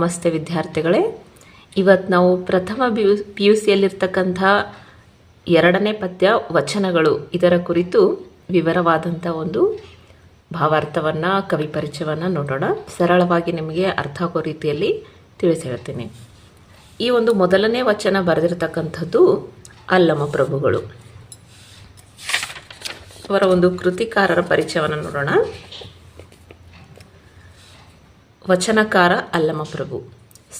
ನಮಸ್ತೆ ವಿದ್ಯಾರ್ಥಿಗಳೇ. ಇವತ್ತು ನಾವು ಪ್ರಥಮ ಪಿ ಯು ಸಿಯಲ್ಲಿರ್ತಕ್ಕಂಥ ಎರಡನೇ ಪದ್ಯ ವಚನಗಳು. ಇದರ ಕುರಿತು ವಿವರವಾದಂಥ ಒಂದು ಭಾವಾರ್ಥವನ್ನು, ಕವಿ ಪರಿಚಯವನ್ನು ನೋಡೋಣ. ಸರಳವಾಗಿ ನಿಮಗೆ ಅರ್ಥ ಆಗೋ ರೀತಿಯಲ್ಲಿ ತಿಳಿಸಿ ಹೇಳ್ತೀನಿ. ಈ ಒಂದು ಮೊದಲನೇ ವಚನ ಬರೆದಿರತಕ್ಕಂಥದ್ದು ಅಲ್ಲಮ ಪ್ರಭುಗಳು. ಅವರ ಒಂದು ಕೃತಿಕಾರರ ಪರಿಚಯವನ್ನು ನೋಡೋಣ. ವಚನಕಾರ ಅಲ್ಲಮಪ್ರಭು,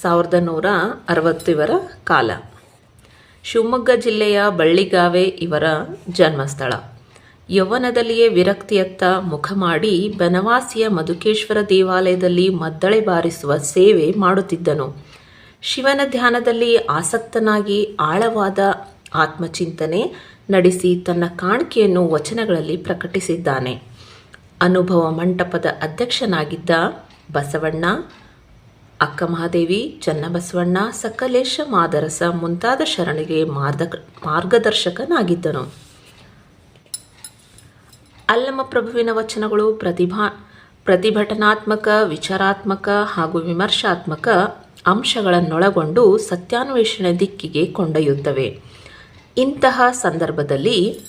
ಸಾವಿರದ ನೂರ ಅರವತ್ತಿವರ ಕಾಲ. ಶಿವಮೊಗ್ಗ ಜಿಲ್ಲೆಯ ಬಳ್ಳಿಗಾವೆ ಇವರ ಜನ್ಮಸ್ಥಳ. ಯೌವನದಲ್ಲಿಯೇ ವಿರಕ್ತಿಯತ್ತ ಮುಖ ಮಾಡಿ ಬನವಾಸಿಯ ಮಧುಕೇಶ್ವರ ದೇವಾಲಯದಲ್ಲಿ ಮದ್ದಳೆ ಬಾರಿಸುವ ಸೇವೆ ಮಾಡುತ್ತಿದ್ದನು. ಶಿವನ ಧ್ಯಾನದಲ್ಲಿ ಆಸಕ್ತನಾಗಿ ಆಳವಾದ ಆತ್ಮಚಿಂತನೆ ನಡೆಸಿ ತನ್ನ ಕಾಣಿಕೆಯನ್ನು ವಚನಗಳಲ್ಲಿ ಪ್ರಕಟಿಸಿದ್ದಾನೆ. ಅನುಭವ ಮಂಟಪದ ಅಧ್ಯಕ್ಷನಾಗಿದ್ದ ಬಸವಣ್ಣ, ಅಕ್ಕ ಮಹಾದೇವಿ, ಚನ್ನಬಸವಣ್ಣ, ಸಕಲೇಶ ಮಾದರಸ ಮುಂತಾದ ಶರಣಿಗೆ ಮಾರ್ಗ ಮಾರ್ಗದರ್ಶಕನಾಗಿದ್ದನು. ಅಲ್ಲಮ ಪ್ರಭುವಿನ ವಚನಗಳು ಪ್ರತಿಭಾ, ಪ್ರತಿಭಟನಾತ್ಮಕ, ವಿಚಾರಾತ್ಮಕ ಹಾಗೂ ವಿಮರ್ಶಾತ್ಮಕ ಅಂಶಗಳನ್ನೊಳಗೊಂಡು ಸತ್ಯಾನ್ವೇಷಣೆ ದಿಕ್ಕಿಗೆ ಕೊಂಡೊಯ್ಯುತ್ತವೆ. ಇಂತಹ ಸಂದರ್ಭದಲ್ಲಿ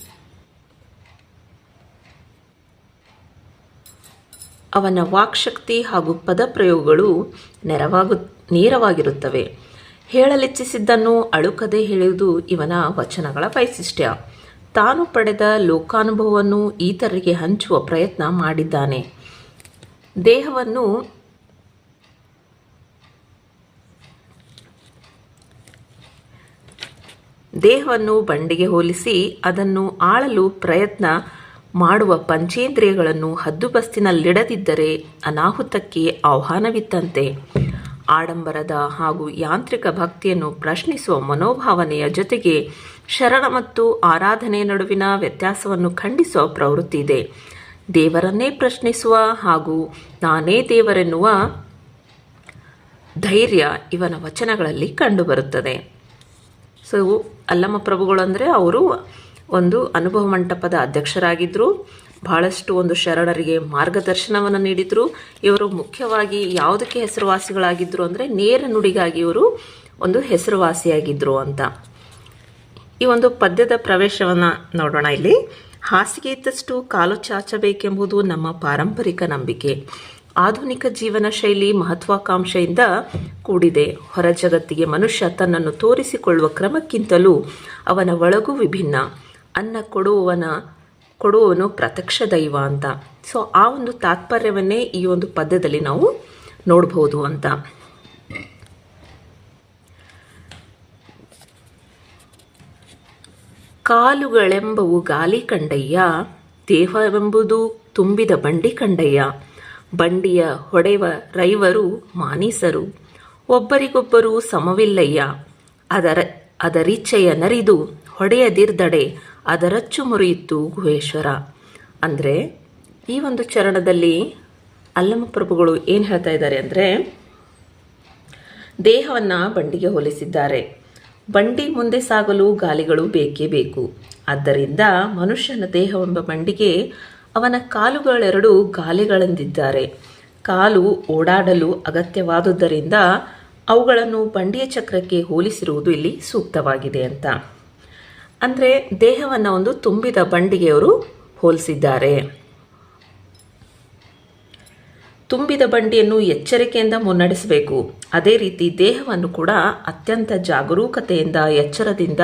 ಅವನ ವಾಕ್ಶಕ್ತಿ ಹಾಗೂ ಪದಪ್ರಯೋಗಗಳು ನೆರವಾಗು, ನೇರವಾಗಿರುತ್ತವೆ. ಹೇಳಲಿಚ್ಛಿಸಿದ್ದನ್ನು ಅಳುಕದೆ ಹೇಳುವುದು ಇವನ ವಚನಗಳ ವೈಶಿಷ್ಟ್ಯ. ತಾನು ಪಡೆದ ಲೋಕಾನುಭವವನ್ನು ಇತರರಿಗೆ ಹಂಚುವ ಪ್ರಯತ್ನ ಮಾಡಿದ್ದಾನೆ. ದೇಹವನ್ನು ದೇಹವನ್ನು ಬಂಡಿಗೆ ಹೋಲಿಸಿ ಅದನ್ನು ಆಳಲು ಪ್ರಯತ್ನ ಮಾಡುವ ಪಂಚೇಂದ್ರಿಯಗಳನ್ನು ಹದ್ದುಬಸ್ತಿನಲ್ಲಿಡದಿದ್ದರೆ ಅನಾಹುತಕ್ಕೆ ಆಹ್ವಾನವಿತ್ತಂತೆ. ಆಡಂಬರದ ಹಾಗೂ ಯಾಂತ್ರಿಕ ಭಕ್ತಿಯನ್ನು ಪ್ರಶ್ನಿಸುವ ಮನೋಭಾವನೆಯ ಜೊತೆಗೆ ಶರಣ ಮತ್ತು ಆರಾಧನೆ ನಡುವಿನ ವ್ಯತ್ಯಾಸವನ್ನು ಖಂಡಿಸುವ ಪ್ರವೃತ್ತಿ ಇದೆ ದೇವರನ್ನೇ ಪ್ರಶ್ನಿಸುವ ಹಾಗೂ ನಾನೇ ದೇವರೆನ್ನುವ ಧೈರ್ಯ ಇವನ ವಚನಗಳಲ್ಲಿ ಕಂಡುಬರುತ್ತದೆ. ಸೊ ಅಲ್ಲಮ್ಮ ಪ್ರಭುಗಳು ಅಂದರೆ ಅವರು ಒಂದು ಅನುಭವ ಮಂಟಪದ ಅಧ್ಯಕ್ಷರಾಗಿದ್ದರು ಬಹಳಷ್ಟು ಒಂದು ಶರಣರಿಗೆ ಮಾರ್ಗದರ್ಶನವನ್ನು ನೀಡಿದರು. ಇವರು ಮುಖ್ಯವಾಗಿ ಯಾವುದಕ್ಕೆ ಹೆಸರುವಾಸಿಗಳಾಗಿದ್ದರು ಅಂದರೆ ನೇರ ನುಡಿಗಾಗಿ ಇವರು ಒಂದು ಹೆಸರುವಾಸಿಯಾಗಿದ್ದರು ಅಂತ. ಈ ಒಂದು ಪದ್ಯದ ಪ್ರವೇಶವನ್ನು ನೋಡೋಣ ಇಲ್ಲಿ. ಹಾಸಿಗೆ ಇದ್ದಷ್ಟು ಕಾಲು ಚಾಚಬೇಕೆಂಬುದು ನಮ್ಮ ಪಾರಂಪರಿಕ ನಂಬಿಕೆ. ಆಧುನಿಕ ಜೀವನ ಶೈಲಿ ಮಹತ್ವಾಕಾಂಕ್ಷೆಯಿಂದ ಕೂಡಿದೆ. ಹೊರ ಜಗತ್ತಿಗೆ ಮನುಷ್ಯ ತನ್ನನ್ನು ತೋರಿಸಿಕೊಳ್ಳುವ ಕ್ರಮಕ್ಕಿಂತಲೂ ಅವನ ಒಳಗೂ ವಿಭಿನ್ನ. ಅನ್ನ ಕೊಡುವವನ, ಕೊಡುವವನು ಪ್ರತ್ಯಕ್ಷ ದೈವ ಅಂತ. ಸೊ ಆ ಒಂದು ತಾತ್ಪರ್ಯವನ್ನೇ ಈ ಒಂದು ಪದ್ಯದಲ್ಲಿ ನಾವು ನೋಡಬಹುದು ಅಂತ. ಕಾಲುಗಳೆಂಬವು ಗಾಲಿ ಕಂಡಯ್ಯ, ದೇಹವೆಂಬುದು ತುಂಬಿದ ಬಂಡಿ ಕಂಡಯ್ಯ. ಬಂಡಿಯ ಹೊಡೆವ ರೈವರು ಮಾನೀಸರು, ಒಬ್ಬರಿಗೊಬ್ಬರು ಸಮವಿಲ್ಲಯ್ಯ. ಅದರ ಅದರಿಚ್ಛೆಯ ನರಿದು ಹೊಡೆಯದಿರ್ದಡೆ ಅದರಚ್ಚು ಮುರಿಯಿತು ಗುಹೇಶ್ವರ. ಅಂದರೆ ಈ ಒಂದು ಚರಣದಲ್ಲಿ ಅಲ್ಲಮ ಪ್ರಭುಗಳು ಏನು ಹೇಳ್ತಾ ಇದ್ದಾರೆ ಅಂದರೆ, ದೇಹವನ್ನು ಬಂಡಿಗೆ ಹೋಲಿಸಿದ್ದಾರೆ. ಬಂಡಿ ಮುಂದೆ ಸಾಗಲು ಗಾಲಿಗಳು ಬೇಕೇ ಬೇಕು. ಆದ್ದರಿಂದ ಮನುಷ್ಯನ ದೇಹವೆಂಬ ಬಂಡಿಗೆ ಅವನ ಕಾಲುಗಳೆರಡು ಗಾಲಿಗಳೆಂದಿದ್ದಾರೆ. ಕಾಲು ಓಡಾಡಲು ಅಗತ್ಯವಾದುದರಿಂದ ಅವುಗಳನ್ನು ಬಂಡಿಯ ಚಕ್ರಕ್ಕೆ ಹೋಲಿಸಿರುವುದು ಇಲ್ಲಿ ಸೂಕ್ತವಾಗಿದೆ ಅಂತ. ಅಂದರೆ ದೇಹವನ್ನು ಒಂದು ತುಂಬಿದ ಬಂಡಿಗೆ ಅವರು ಹೋಲಿಸಿದ್ದಾರೆ. ತುಂಬಿದ ಬಂಡಿಯನ್ನು ಎಚ್ಚರಿಕೆಯಿಂದ ಮುನ್ನಡೆಸಬೇಕು. ಅದೇ ರೀತಿ ದೇಹವನ್ನು ಕೂಡ ಅತ್ಯಂತ ಜಾಗರೂಕತೆಯಿಂದ, ಎಚ್ಚರದಿಂದ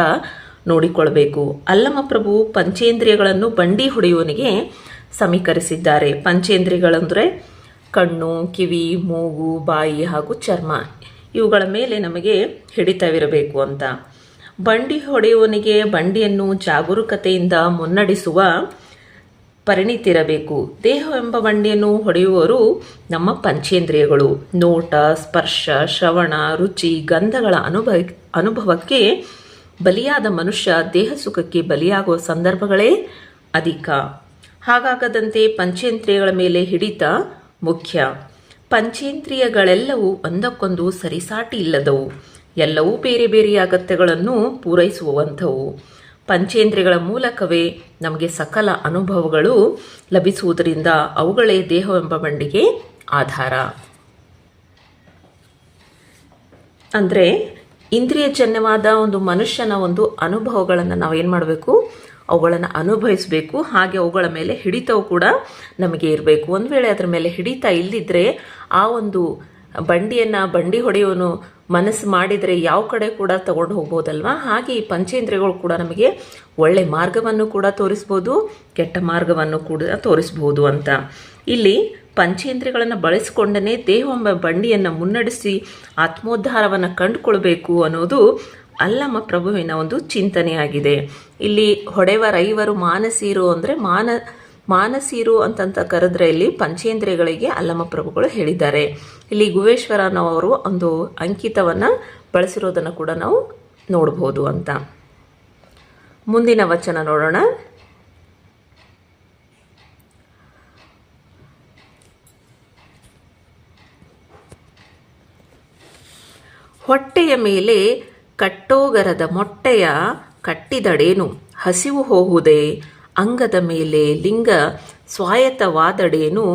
ನೋಡಿಕೊಳ್ಳಬೇಕು. ಅಲ್ಲಮ ಪ್ರಭು ಪಂಚೇಂದ್ರಿಯಗಳನ್ನು ಬಂಡಿ ಹೊಡೆಯುವನಿಗೆ ಸಮೀಕರಿಸಿದ್ದಾರೆ. ಪಂಚೇಂದ್ರಿಯಗಳಂದರೆ ಕಣ್ಣು, ಕಿವಿ, ಮೂಗು, ಬಾಯಿ ಹಾಗೂ ಚರ್ಮ. ಇವುಗಳ ಮೇಲೆ ನಮಗೆ ಹಿಡಿತವಿರಬೇಕು ಅಂತ. ಬಂಡಿ ಹೊಡೆಯುವನಿಗೆ ಬಂಡಿಯನ್ನು ಜಾಗರೂಕತೆಯಿಂದ ಮುನ್ನಡೆಸುವ ಪರಿಣಿತಿರಬೇಕು. ದೇಹ ಎಂಬ ಬಂಡಿಯನ್ನು ಹೊಡೆಯುವವರು ನಮ್ಮ ಪಂಚೇಂದ್ರಿಯಗಳು. ನೋಟ, ಸ್ಪರ್ಶ, ಶ್ರವಣ, ರುಚಿ, ಗಂಧಗಳ ಅನುಭವ ಅನುಭವಕ್ಕೆ ಬಲಿಯಾದ ಮನುಷ್ಯ ದೇಹ ಸುಖಕ್ಕೆ ಬಲಿಯಾಗುವ ಸಂದರ್ಭಗಳೇ ಅಧಿಕ. ಹಾಗಾಗದಂತೆ ಪಂಚೇಂದ್ರಿಯಗಳ ಮೇಲೆ ಹಿಡಿತ ಮುಖ್ಯ. ಪಂಚೇಂದ್ರಿಯಗಳೆಲ್ಲವೂ ಒಂದಕ್ಕೊಂದು ಸರಿಸಾಟಿ ಇಲ್ಲದವು. ಎಲ್ಲವೂ ಬೇರೆ ಬೇರೆ ಅಗತ್ಯಗಳನ್ನು ಪೂರೈಸುವಂಥವು. ಪಂಚೇಂದ್ರಿಯಗಳ ಮೂಲಕವೇ ನಮಗೆ ಸಕಲ ಅನುಭವಗಳು ಲಭಿಸುವುದರಿಂದ ಅವುಗಳೇ ದೇಹವೆಂಬ ಬಂಡಿಗೆ ಆಧಾರ. ಅಂದರೆ ಇಂದ್ರಿಯಜನ್ಯವಾದ ಒಂದು ಮನುಷ್ಯನ ಒಂದು ಅನುಭವಗಳನ್ನು ನಾವು ಏನು ಮಾಡಬೇಕು? ಅವುಗಳನ್ನು ಅನುಭವಿಸಬೇಕು. ಹಾಗೆ ಅವುಗಳ ಮೇಲೆ ಹಿಡಿತವು ಕೂಡ ನಮಗೆ ಇರಬೇಕು. ಒಂದು ವೇಳೆ ಅದರ ಮೇಲೆ ಹಿಡಿತ ಇಲ್ಲದಿದ್ದರೆ ಆ ಒಂದು ಬಂಡಿಯನ್ನು, ಬಂಡಿ ಹೊಡೆಯೋನು ಮನಸ್ಸು ಮಾಡಿದರೆ ಯಾವ ಕಡೆ ಕೂಡ ತಗೊಂಡು ಹೋಗ್ಬೋದಲ್ವಾ? ಹಾಗೆ ಈ ಪಂಚೇಂದ್ರಿಯಗಳು ಕೂಡ ನಮಗೆ ಒಳ್ಳೆ ಮಾರ್ಗವನ್ನು ಕೂಡ ತೋರಿಸ್ಬೋದು, ಕೆಟ್ಟ ಮಾರ್ಗವನ್ನು ಕೂಡ ತೋರಿಸ್ಬೋದು ಅಂತ. ಇಲ್ಲಿ ಪಂಚೇಂದ್ರಿಯಗಳನ್ನು ಬಳಸಿಕೊಂಡನೇ ದೇಹವೆಂಬ ಬಂಡಿಯನ್ನು ಮುನ್ನಡೆಸಿ ಆತ್ಮೋದ್ಧಾರವನ್ನು ಕಂಡುಕೊಳ್ಬೇಕು ಅನ್ನೋದು ಅಲ್ಲಮ್ಮ ಪ್ರಭುವಿನ ಒಂದು ಚಿಂತನೆಯಾಗಿದೆ. ಇಲ್ಲಿ ಹೊಡೆವ ರೈವರು ಮಾನಸೀರು ಅಂದರೆ ಮಾನ ಮಾನಸೀರು ಅಂತಂತ ಕರೆದ್ರೆ ಇಲ್ಲಿ ಪಂಚೇಂದ್ರಿಯಗಳಿಗೆ ಅಲ್ಲಮ್ಮ ಪ್ರಭುಗಳು ಹೇಳಿದ್ದಾರೆ. ಇಲ್ಲಿ ಗುವೇಶ್ವರನವರು ಒಂದು ಅಂಕಿತವನ್ನ ಬಳಸಿರೋದನ್ನ ಕೂಡ ನಾವು ನೋಡಬಹುದು ಅಂತ. ಮುಂದಿನ ವಚನ ನೋಡೋಣ. ಹೊಟ್ಟೆಯ ಮೇಲೆ ಕಟ್ಟೋಗರದ ಮೊಟ್ಟೆಯ ಕಟ್ಟಿದಡೇನು? ಹಸಿವು ಹೋಗುವುದೇ? ಅಂಗದ ಮೇಲೆ ಲಿಂಗ ಸ್ವಾಯತ್ತವಾದಡೇನು?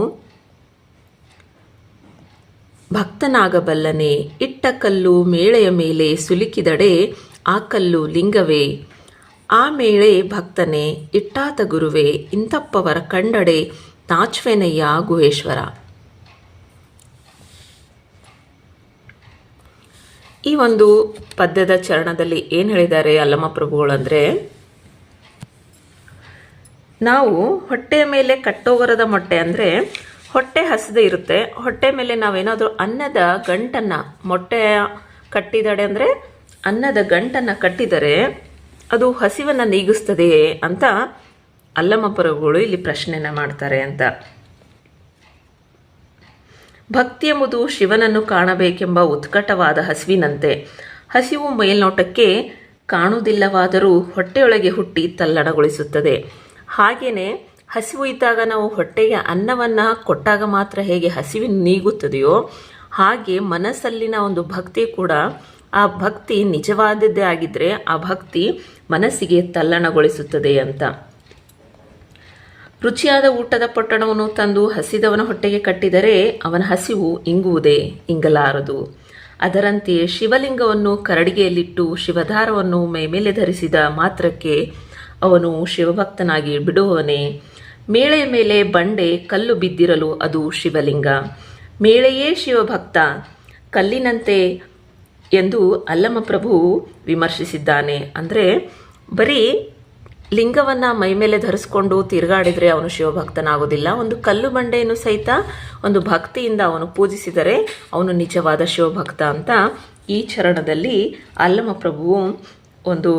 ಭಕ್ತನಾಗಬಲ್ಲನೆ, ಇಟ್ಟ ಕಲ್ಲು ಮೇಳೆಯ ಮೇಲೆ ಸುಲಿಕಿದಡೆ, ಆ ಕಲ್ಲು ಲಿಂಗವೇ. ಆ ಮೇಳೆ ಭಕ್ತನೇ, ಇಟ್ಟಾತ ಗುರುವೇ ಇಂತಪ್ಪವರ ಕಂಡಡೆ ತಾಚ್ವೆನಯ್ಯ ಗುಹೇಶ್ವರ. ಈ ಒಂದು ಪದ್ಯದ ಚರಣದಲ್ಲಿ ಏನು ಹೇಳಿದ್ದಾರೆ ಅಲ್ಲಮ್ಮ ಪ್ರಭುಗಳು ಅಂದರೆ ನಾವು ಹೊಟ್ಟೆಯ ಮೇಲೆ ಕಟ್ಟೋಗರದ ಮೊಟ್ಟೆ ಅಂದರೆ ಹೊಟ್ಟೆ ಹಸಿದೆ ಇರುತ್ತೆ. ಹೊಟ್ಟೆ ಮೇಲೆ ನಾವೇನಾದರೂ ಅನ್ನದ ಗಂಟನ್ನು ಮೊಟ್ಟೆ ಕಟ್ಟಿದಡೆ ಅಂದರೆ ಅನ್ನದ ಗಂಟನ್ನು ಕಟ್ಟಿದರೆ ಅದು ಹಸಿವನ್ನು ನೀಗಿಸ್ತದೆಯೇ ಅಂತ ಅಲ್ಲಮಪುರಗಳು ಇಲ್ಲಿ ಪ್ರಶ್ನೆನ ಮಾಡ್ತಾರೆ ಅಂತ. ಭಕ್ತಿ ಎಂಬುದು ಶಿವನನ್ನು ಕಾಣಬೇಕೆಂಬ ಉತ್ಕಟವಾದ ಹಸಿವಿನಂತೆ. ಹಸಿವು ಮೇಲ್ನೋಟಕ್ಕೆ ಕಾಣುವುದಿಲ್ಲವಾದರೂ ಹೊಟ್ಟೆಯೊಳಗೆ ಹುಟ್ಟಿ ತಲ್ಲಣಗೊಳಿಸುತ್ತದೆ. ಹಾಗೆಯೇ ಹಸಿವು ಇದ್ದಾಗ ನಾವು ಹೊಟ್ಟೆಗೆ ಅನ್ನವನ್ನು ಕೊಟ್ಟಾಗ ಮಾತ್ರ ಹೇಗೆ ಹಸಿವಿನ ನೀಗುತ್ತದೆಯೋ ಹಾಗೆ ಮನಸ್ಸಲ್ಲಿನ ಒಂದು ಭಕ್ತಿ ಕೂಡ ಆ ಭಕ್ತಿ ನಿಜವಾದದ್ದೇ ಆಗಿದ್ದರೆ ಆ ಭಕ್ತಿ ಮನಸ್ಸಿಗೆ ತಲ್ಲಣಗೊಳಿಸುತ್ತದೆ ಅಂತ. ರುಚಿಯಾದ ಊಟದ ಪೊಟ್ಟಣವನ್ನು ತಂದು ಹಸಿದವನ ಹೊಟ್ಟೆಗೆ ಕಟ್ಟಿದರೆ ಅವನ ಹಸಿವು ಇಂಗುವುದೇ, ಇಂಗಲಾರದು. ಅದರಂತೆಯೇ ಶಿವಲಿಂಗವನ್ನು ಕರಡಿಗೆಯಲ್ಲಿಟ್ಟು ಶಿವಧಾರವನ್ನು ಮೇಮೇಲೆ ಧರಿಸಿದ ಮಾತ್ರಕ್ಕೆ ಅವನು ಶಿವಭಕ್ತನಾಗಿ ಬಿಡುವವನೇ. ಮೇಳೆಯ ಮೇಲೆ ಬಂಡೆ ಕಲ್ಲು ಬಿದ್ದಿರಲು ಅದು ಶಿವಲಿಂಗ. ಮೇಳೆಯೇ ಶಿವಭಕ್ತ, ಕಲ್ಲಿನಂತೆ ಎಂದು ಅಲ್ಲಮ ಪ್ರಭು ವಿಮರ್ಶಿಸಿದ್ದಾನೆ. ಅಂದರೆ ಬರೀ ಲಿಂಗವನ್ನು ಮೈಮೇಲೆ ಧರಿಸ್ಕೊಂಡು ತಿರುಗಾಡಿದರೆ ಅವನು ಶಿವಭಕ್ತನಾಗೋದಿಲ್ಲ. ಒಂದು ಕಲ್ಲು ಬಂಡೆಯನ್ನು ಸಹಿತ ಒಂದು ಭಕ್ತಿಯಿಂದ ಅವನು ಪೂಜಿಸಿದರೆ ಅವನು ನಿಜವಾದ ಶಿವಭಕ್ತ ಅಂತ ಈ ಚರಣದಲ್ಲಿ ಅಲ್ಲಮ ಪ್ರಭುವು ಒಂದು,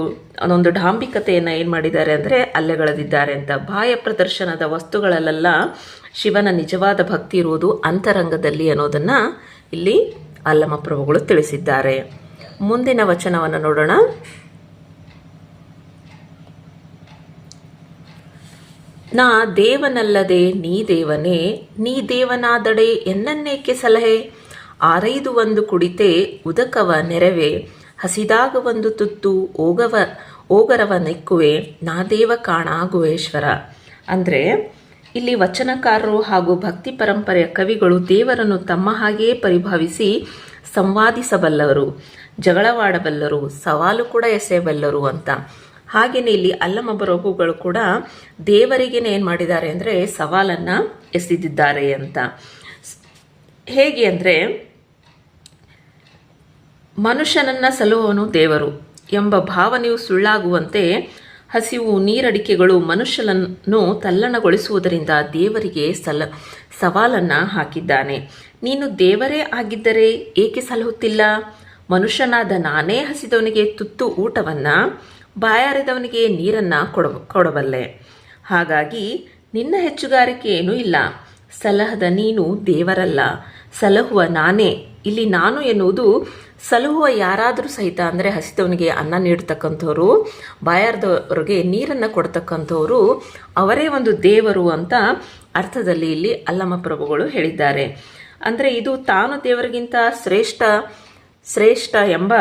ಅದೊಂದು ಡಾಂಬಿಕತೆಯನ್ನು ಏನು ಮಾಡಿದ್ದಾರೆ ಅಂದರೆ ಅಲ್ಲೆಗಳದಿದ್ದಾರೆ ಅಂತ. ಬಾಹ್ಯ ಪ್ರದರ್ಶನದ ವಸ್ತುಗಳಲ್ಲೆಲ್ಲ ಶಿವನ ನಿಜವಾದ ಭಕ್ತಿ ಇರುವುದು ಅಂತರಂಗದಲ್ಲಿ ಅನ್ನೋದನ್ನು ಇಲ್ಲಿ ಅಲ್ಲಮ ಪ್ರಭುಗಳು ತಿಳಿಸಿದ್ದಾರೆ. ಮುಂದಿನ ವಚನವನ್ನು ನೋಡೋಣ. ನಾ ದೇವನಲ್ಲದೆ ನೀ ದೇವನೇ, ನೀ ದೇವನಾದಡೆ ಎನ್ನನ್ನೇಕೆ ಸಲಹೆ? ಆರೈದು ಒಂದು ಕುಡಿತೆ, ಉದಕವ ನೆರವೆ? ಹಸಿದಾಗ ಒಂದು ತುತ್ತು ಓಗವ, ಓಗರವ ನೆಕ್ಕುವೆ, ನಾ ದೇವ ಕಾಣ ಗುಹೇಶ್ವರ ಅಂದರೆ, ಇಲ್ಲಿ ವಚನಕಾರರು ಹಾಗೂ ಭಕ್ತಿ ಪರಂಪರೆಯ ಕವಿಗಳು ದೇವರನ್ನು ತಮ್ಮ ಹಾಗೆಯೇ ಪರಿಭಾವಿಸಿ ಸಂವಾದಿಸಬಲ್ಲವರು, ಜಗಳವಾಡಬಲ್ಲರು, ಸವಾಲು ಕೂಡ ಎಸೆಯಬಲ್ಲರು ಅಂತ. ಹಾಗೆಯೇ ಇಲ್ಲಿ ಅಲ್ಲಮ ಬರೋಗುಗಳು ಕೂಡ ದೇವರಿಗೇನೆ ಏನು ಮಾಡಿದ್ದಾರೆ ಅಂದರೆ ಸವಾಲನ್ನು ಎಸೆದಿದ್ದಾರೆ ಅಂತ. ಹೇಗೆ ಅಂದರೆ ಮನುಷ್ಯನನ್ನ ಸಲುವವನು ದೇವರು ಎಂಬ ಭಾವನೆಯು ಸುಳ್ಳಾಗುವಂತೆ ಹಸಿವು ನೀರಡಿಕೆಗಳು ಮನುಷ್ಯನನ್ನು ತಲ್ಲಣಗೊಳಿಸುವುದರಿಂದ ದೇವರಿಗೆ ಸಲ ಸವಾಲನ್ನು ಹಾಕಿದ್ದಾನೆ. ನೀನು ದೇವರೇ ಆಗಿದ್ದರೆ ಏಕೆ ಸಲಹುತ್ತಿಲ್ಲ ಮನುಷ್ಯನಾದ ನಾನೇ ಹಸಿದವನಿಗೆ ತುತ್ತು ಊಟವನ್ನು, ಬಾಯಾರಿದವನಿಗೆ ನೀರನ್ನು ಕೊಡ ಕೊಡಬಲ್ಲೆ. ಹಾಗಾಗಿ ನಿನ್ನ ಹೆಚ್ಚುಗಾರಿಕೆ ಏನೂ ಇಲ್ಲ. ಸಲಹದ ನೀನು ದೇವರಲ್ಲ. ಸಲಹುವ ನಾನೇ ಇಲ್ಲಿ ನಾನು ಎನ್ನುವುದು ಸಲಹುವ ಯಾರಾದರೂ ಸಹಿತ, ಅಂದರೆ ಹಸಿದವನಿಗೆ ಅನ್ನ ನೀಡ್ತಕ್ಕಂಥವ್ರು, ಬಾಯಾರ್ದವ್ರಿಗೆ ನೀರನ್ನು ಕೊಡ್ತಕ್ಕಂಥವ್ರು, ಅವರೇ ಒಂದು ದೇವರು ಅಂತ ಅರ್ಥದಲ್ಲಿ ಇಲ್ಲಿ ಅಲ್ಲಮ್ಮ ಪ್ರಭುಗಳು ಹೇಳಿದ್ದಾರೆ. ಅಂದರೆ ಇದು ತಾನು ದೇವರಿಗಿಂತ ಶ್ರೇಷ್ಠ ಶ್ರೇಷ್ಠ ಎಂಬ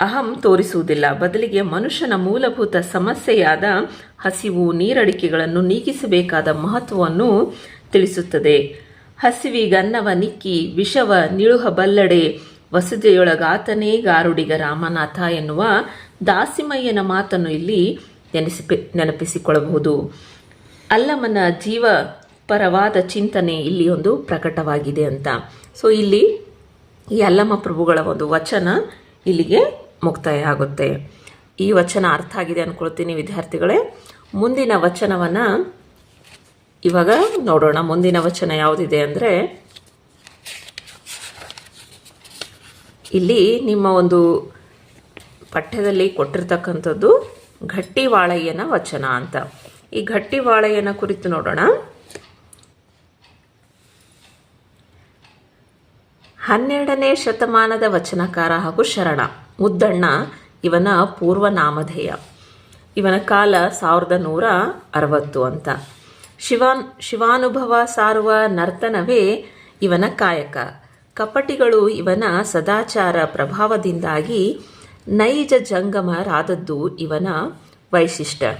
ಅಹಂ ತೋರಿಸುವುದಿಲ್ಲ. ಬದಲಿಗೆ ಮನುಷ್ಯನ ಮೂಲಭೂತ ಸಮಸ್ಯೆಯಾದ ಹಸಿವು, ನೀರಡಿಕೆಗಳನ್ನು ನೀಗಿಸಬೇಕಾದ ಮಹತ್ವವನ್ನು ತಿಳಿಸುತ್ತದೆ. ಹಸಿವಿಗನ್ನವ ನಿಕ್ಕಿ ವಿಷವ ನಿಳುಹ ಬಲ್ಲಡೆ. ವಸತಿಯೊಳಗಾತನೇ ಗಾರುಡಿಗ ರಾಮನಾಥ ಎನ್ನುವ ದಾಸಿಮಯ್ಯನ ಮಾತನ್ನು ಇಲ್ಲಿ ನೆನೆಸಿಪಿ, ನೆನಪಿಸಿಕೊಳ್ಳಬಹುದು. ಅಲ್ಲಮನ ಜೀವ ಪರವಾದ ಚಿಂತನೆ ಇಲ್ಲಿ ಒಂದು ಪ್ರಕಟವಾಗಿದೆ ಅಂತ. ಸೊ ಇಲ್ಲಿ ಈ ಅಲ್ಲಮ್ಮ ಪ್ರಭುಗಳ ಒಂದು ವಚನ ಇಲ್ಲಿಗೆ ಮುಕ್ತಾಯ ಆಗುತ್ತೆ ಈ ವಚನ ಅರ್ಥ ಆಗಿದೆ ಅನ್ಕೊಳ್ತೀನಿ ವಿದ್ಯಾರ್ಥಿಗಳೇ. ಮುಂದಿನ ವಚನವನ್ನು ಇವಾಗ ನೋಡೋಣ, ಮುಂದಿನ ವಚನ ಯಾವುದಿದೆ ಅಂದರೆ, ಇಲ್ಲಿ ನಿಮ್ಮ ಒಂದು ಪಠ್ಯದಲ್ಲಿ ಕೊಟ್ಟಿರ್ತಕ್ಕಂಥದ್ದು ಗಟ್ಟಿವಾಳಯ್ಯನ ವಚನ ಅಂತ. ಈ ಘಟ್ಟಿವಾಳಯ್ಯನ ಕುರಿತು ನೋಡೋಣ. ಹನ್ನೆರಡನೇ ಶತಮಾನದ ವಚನಕಾರ ಹಾಗೂ ಶರಣ, ಮುದ್ದಣ್ಣ, ಇವನ ಪೂರ್ವ ನಾಮಧೇಯ ಇವನ ಕಾಲ ಸಾವಿರದ ನೂರ ಅರವತ್ತು ಅಂತ. ಶಿವಾನ್, ಶಿವಾನುಭವ ಸಾರುವ ನರ್ತನವೇ ಇವನ ಕಾಯಕ. ಕಪಟಿಗಳು ಇವನ ಸದಾಚಾರ ಪ್ರಭಾವದಿಂದಾಗಿ ನೈಜ ಜಂಗಮರಾದದ್ದು ಇವನ ವೈಶಿಷ್ಟ್ಯ.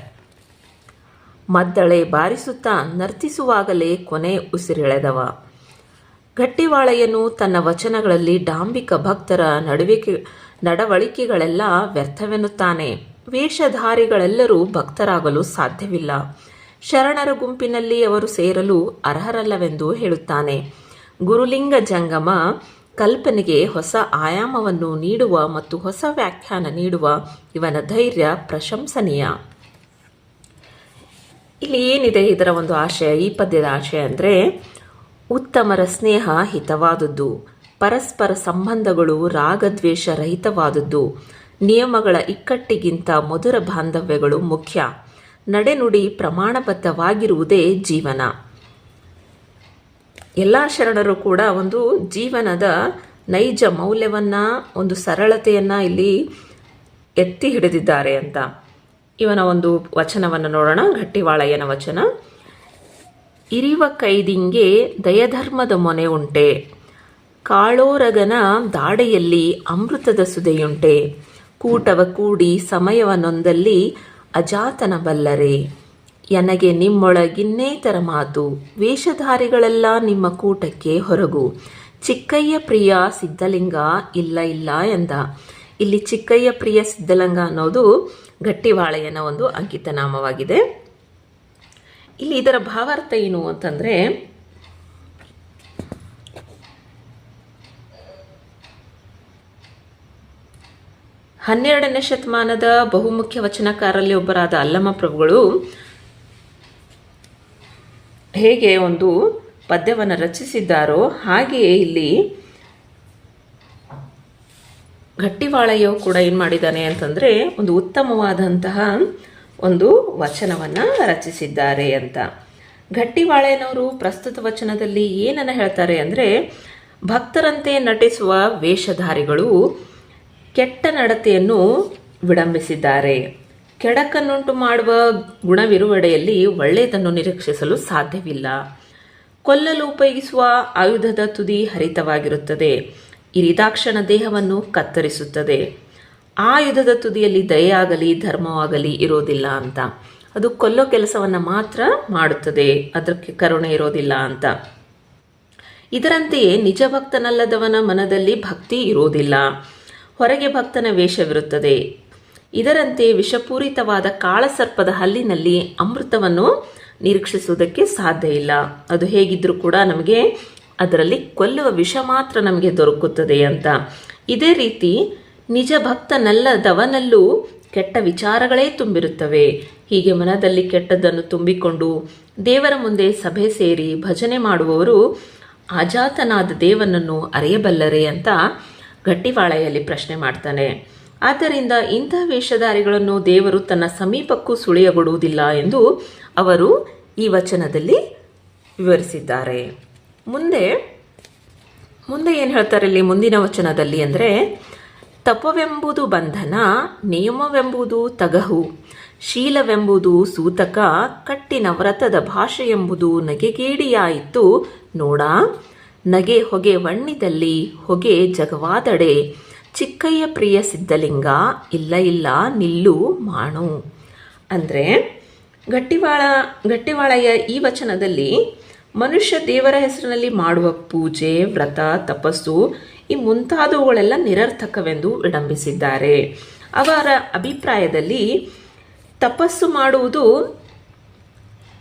ಮದ್ದಳೆ ಬಾರಿಸುತ್ತಾ ನರ್ತಿಸುವಾಗಲೇ ಕೊನೆ ಉಸಿರೆಳೆದವ. ಗಟ್ಟಿವಾಳೆಯನು ತನ್ನ ವಚನಗಳಲ್ಲಿ ಡಾಂಬಿಕ ಭಕ್ತರ ನಡುವಿಕೆ, ನಡವಳಿಕೆಗಳೆಲ್ಲ ವ್ಯರ್ಥವೆನ್ನುತ್ತಾನೆ. ವೇಷಧಾರಿಗಳೆಲ್ಲರೂ ಭಕ್ತರಾಗಲು ಸಾಧ್ಯವಿಲ್ಲ. ಶರಣರ ಗುಂಪಿನಲ್ಲಿ ಅವರು ಸೇರಲು ಅರ್ಹರಲ್ಲವೆಂದು ಹೇಳುತ್ತಾನೆ. ಗುರುಲಿಂಗ ಜಂಗಮ ಕಲ್ಪನೆಗೆ ಹೊಸ ಆಯಾಮವನ್ನು ನೀಡುವ ಮತ್ತು ಹೊಸ ವ್ಯಾಖ್ಯಾನ ನೀಡುವ ಇವನ ಧೈರ್ಯ ಪ್ರಶಂಸನೀಯ. ಇಲ್ಲಿ ಏನಿದೆ ಇದರ ಒಂದು ಆಶಯ? ಈ ಪದ್ಯದ ಆಶಯ ಅಂದರೆ ಉತ್ತಮರ ಸ್ನೇಹ ಹಿತವಾದದ್ದು. ಪರಸ್ಪರ ಸಂಬಂಧಗಳು ರಾಗದ್ವೇಷ ರಹಿತವಾದದ್ದು ನಿಯಮಗಳ ಇಕ್ಕಟ್ಟಿಗಿಂತ ಮಧುರ ಬಾಂಧವ್ಯಗಳು ಮುಖ್ಯ. ನಡೆನುಡಿ ಪ್ರಮಾಣಬದ್ಧವಾಗಿರುವುದೇ ಜೀವನ. ಎಲ್ಲ ಶರಣರು ಕೂಡ ಒಂದು ಜೀವನದ ನೈಜ ಮೌಲ್ಯವನ್ನು, ಒಂದು ಸರಳತೆಯನ್ನು ಇಲ್ಲಿ ಎತ್ತಿ ಹಿಡಿದಿದ್ದಾರೆ ಅಂತ. ಇವನ ಒಂದು ವಚನವನ್ನು ನೋಡೋಣ, ಗಟ್ಟಿವಾಳಯ್ಯನ ವಚನ. ಇರಿವ ಕೈದಿಂಗೆ ದಯಧರ್ಮದ ಮೊನೆ ಉಂಟೆ. ಕಾಳೋರಗನ ದಾಡೆಯಲ್ಲಿ ಅಮೃತದ ಸುದೆಯುಂಟೆ. ಕೂಟವ ಕೂಡಿ ಸಮಯವನ್ನೊಂದಲ್ಲಿ ಅಜಾತನ ಬಲ್ಲರೆ ನಿಮ್ಮೊಳಗಿನೇ ನಿಮ್ಮೊಳಗಿನ್ನೇತರ ಮಾತು, ವೇಷಧಾರಿಗಳೆಲ್ಲ ನಿಮ್ಮ ಕೂಟಕ್ಕೆ ಹೊರಗು. ಚಿಕ್ಕಯ್ಯ ಪ್ರಿಯ ಸಿದ್ಧಲಿಂಗ ಇಲ್ಲ ಇಲ್ಲ ಎಂದ. ಇಲ್ಲಿ ಚಿಕ್ಕಯ್ಯ ಪ್ರಿಯ ಸಿದ್ಧಲಿಂಗ ಅನ್ನೋದು ಗಟ್ಟಿವಾಳೆಯನ ಒಂದು ಅಂಕಿತನಾಮವಾಗಿದೆ. ಇಲ್ಲಿ ಇದರ ಭಾವಾರ್ಥ ಏನು ಅಂತಂದರೆ ಹನ್ನೆರಡನೇ ಶತಮಾನದ ಬಹುಮುಖ್ಯ ವಚನಕಾರರಲ್ಲಿ ಒಬ್ಬರಾದ ಅಲ್ಲಮ್ಮ ಪ್ರಭುಗಳು ಹೇಗೆ ಒಂದು ಪದ್ಯವನ್ನು ರಚಿಸಿದ್ದಾರೋ ಹಾಗೆಯೇ ಇಲ್ಲಿ ಗಟ್ಟಿವಾಳಯ್ಯ ಕೂಡ ಏನು ಮಾಡಿದ್ದಾನೆ ಅಂತಂದರೆ ಒಂದು ಉತ್ತಮವಾದಂತಹ ಒಂದು ವಚನವನ್ನು ರಚಿಸಿದ್ದಾರೆ ಅಂತ. ಗಟ್ಟಿವಾಳೆಯನವರು ಪ್ರಸ್ತುತ ವಚನದಲ್ಲಿ ಏನನ್ನು ಹೇಳ್ತಾರೆ ಅಂದರೆ, ಭಕ್ತರಂತೆ ನಟಿಸುವ ವೇಷಧಾರಿಗಳು ಕೆಟ್ಟ ನಡತೆಯನ್ನು ವಿಡಂಬಿಸಿದ್ದಾರೆ ಕೆಡಕನ್ನುಂಟು ಮಾಡುವ ಗುಣವಿರುವಡೆಯಲ್ಲಿ ಒಳ್ಳೆಯದನ್ನು ನಿರೀಕ್ಷಿಸಲು ಸಾಧ್ಯವಿಲ್ಲ. ಕೊಲ್ಲಲು ಉಪಯೋಗಿಸುವ ಆಯುಧದ ತುದಿ ಹರಿತವಾಗಿರುತ್ತದೆ. ಇರಿದಾಕ್ಷಣ ದೇಹವನ್ನು ಕತ್ತರಿಸುತ್ತದೆ. ಆಯುಧದ ತುದಿಯಲ್ಲಿ ದಯೆಯಾಗಲಿ, ಧರ್ಮವಾಗಲಿ ಇರೋದಿಲ್ಲ ಅಂತ. ಅದು ಕೊಲ್ಲೋ ಕೆಲಸವನ್ನು ಮಾತ್ರ ಮಾಡುತ್ತದೆ. ಅದಕ್ಕೆ ಕರುಣೆ ಇರೋದಿಲ್ಲ ಅಂತ. ಇದರಂತೆಯೇ ನಿಜ ಭಕ್ತನಲ್ಲದವನ ಮನದಲ್ಲಿ ಭಕ್ತಿ ಇರೋದಿಲ್ಲ. ಹೊರಗೆ ಭಕ್ತನ ವೇಷವಿರುತ್ತದೆ. ಇದರಂತೆ ವಿಷಪೂರಿತವಾದ ಕಾಳಸರ್ಪದ ಹಲ್ಲಿನಲ್ಲಿ ಅಮೃತವನ್ನು ನಿರೀಕ್ಷಿಸುವುದಕ್ಕೆ ಸಾಧ್ಯ ಇಲ್ಲ. ಅದು ಹೇಗಿದ್ರೂ ಕೂಡ ನಮಗೆ ಅದರಲ್ಲಿ ಕೊಲ್ಲುವ ವಿಷ ಮಾತ್ರ ನಮಗೆ ದೊರಕುತ್ತದೆ ಅಂತ. ಇದೇ ರೀತಿ ನಿಜ ಭಕ್ತನಲ್ಲದವನಲ್ಲೂ ಕೆಟ್ಟ ವಿಚಾರಗಳೇ ತುಂಬಿರುತ್ತವೆ. ಹೀಗೆ ಮನದಲ್ಲಿ ಕೆಟ್ಟದ್ದನ್ನು ತುಂಬಿಕೊಂಡು ದೇವರ ಮುಂದೆ ಸಭೆ ಸೇರಿ ಭಜನೆ ಮಾಡುವವರು ಅಜಾತನಾದ ದೇವನನ್ನು ಅರಿಯಬಲ್ಲರೆ ಅಂತ ಗಟ್ಟಿವಾಳೆಯಲ್ಲಿ ಪ್ರಶ್ನೆ ಮಾಡ್ತಾನೆ, ಆದ್ದರಿಂದ ಇಂಥ ವೇಷಧಾರಿಗಳನ್ನು ದೇವರು ತನ್ನ ಸಮೀಪಕ್ಕೂ ಸುಳಿಯಗೊಡುವುದಿಲ್ಲ ಎಂದು ಅವರು ಈ ವಚನದಲ್ಲಿ ವಿವರಿಸಿದ್ದಾರೆ. ಮುಂದೆ ಮುಂದೆ ಏನು ಹೇಳ್ತಾರೆ ಇಲ್ಲಿ ಮುಂದಿನ ವಚನದಲ್ಲಿ ಅಂದರೆ, ತಪವೆಂಬುದು ಬಂಧನ, ನಿಯಮವೆಂಬುದು ತಗಹು, ಶೀಲವೆಂಬುದು ಸೂತಕ, ಕಟ್ಟಿನ ವ್ರತದ ಭಾಷೆಯೆಂಬುದು ನಗೆಗೇಡಿಯಾಯಿತು, ನೋಡ ನಗೆ ಹೊಗೆ ವಣ್ಣಿದಲ್ಲಿ ಹೊಗೆ ಜಗವಾದಡೆ. ಚಿಕ್ಕಯ್ಯ ಪ್ರಿಯ ಸಿದ್ಧಲಿಂಗ, ಇಲ್ಲ ಇಲ್ಲ ನಿಲ್ಲು ಮಾಣು. ಅಂದರೆ ಗಟ್ಟಿವಾಳ, ಗಟ್ಟಿವಾಳಯ್ಯ ಈ ವಚನದಲ್ಲಿ ಮನುಷ್ಯ ದೇವರ ಹೆಸರಿನಲ್ಲಿ ಮಾಡುವ ಪೂಜೆ, ವ್ರತ, ತಪಸ್ಸು ಈ ಮುಂತಾದವುಗಳೆಲ್ಲ ನಿರರ್ಥಕವೆಂದು ವಿಡಂಬಿಸಿದ್ದಾರೆ ಅವರ ಅಭಿಪ್ರಾಯದಲ್ಲಿ ತಪಸ್ಸು ಮಾಡುವುದು